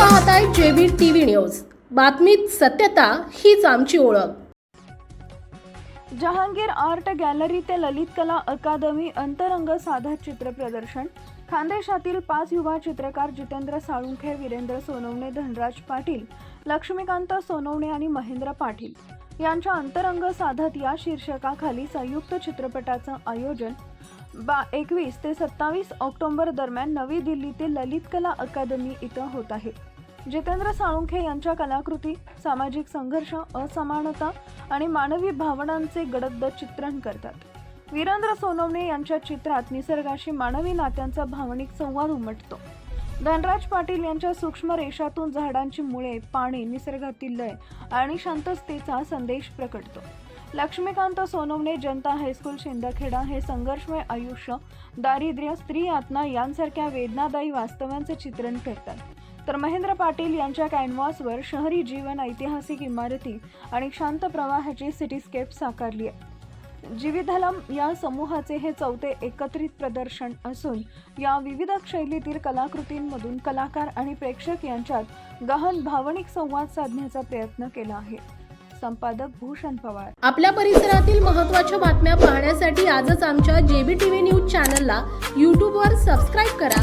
पाहताय JB TV news. बातमीत सत्यता हीच आमची ओळख. जहांगीर आर्ट गॅलरी ते ललित कला अकादमी अंतरंग साधा चित्र प्रदर्शन. खानदेशातील पाच युवा चित्रकार जितेंद्र साळुंखे वीरेंद्र सोनवणे धनराज पाटील लक्ष्मीकांत सोनवणे आणि महेंद्र पाटील. यांच्या अंतरंग साधत या शीर्षकाखाली संयुक्त चित्रपटाचं आयोजन बा एकवीस ते सत्तावीस ऑक्टोबर दरम्यान नवी दिल्लीतील ललित कला अकादमी इथं होत आहे. जितेंद्र साळुंखे यांच्या कलाकृती सामाजिक संघर्ष असमानता आणि मानवी भावनांचे गडद चित्रण करतात. वीरेंद्र सोनवणे यांच्या चित्रात निसर्गाशी मानवी नात्यांचा भावनिक संवाद उमटतो. धनराज पाटील यांच्या सूक्ष्म रेषातून झाडांची मुळे पाणी निसर्गातील लय आणि शांततेचा संदेश प्रकटतो. लक्ष्मीकांत सोनवणे जनता हायस्कूल शिंदखेडा हे संघर्षमय आयुष्य दारिद्र्य स्त्री आत्मा यांसारख्या वेदनादायी वास्तव्यांचे चित्रण करतात. तर महेंद्र पाटील यांच्या कॅनव्हासवर शहरी जीवन ऐतिहासिक इमारती आणि शांत प्रवाहाची सिटीस्केप साकारली आहे. जीविधलम या समूहाचे हे चौथे एकत्रित प्रदर्शन असून या विविध शैलीतील कलाकृतींमधून कलाकार आणि प्रेक्षक यांच्यात गहन भावनिक संवाद साधण्याचा प्रयत्न केला आहे. संपादक भूषण पवार. आपल्या परिसरातील महत्त्वाच्या बातम्या पाहण्यासाठी आजच आमच्या जेबी टीव्ही न्यूज चॅनलला यूट्यूबवर सबस्क्राईब करा करा.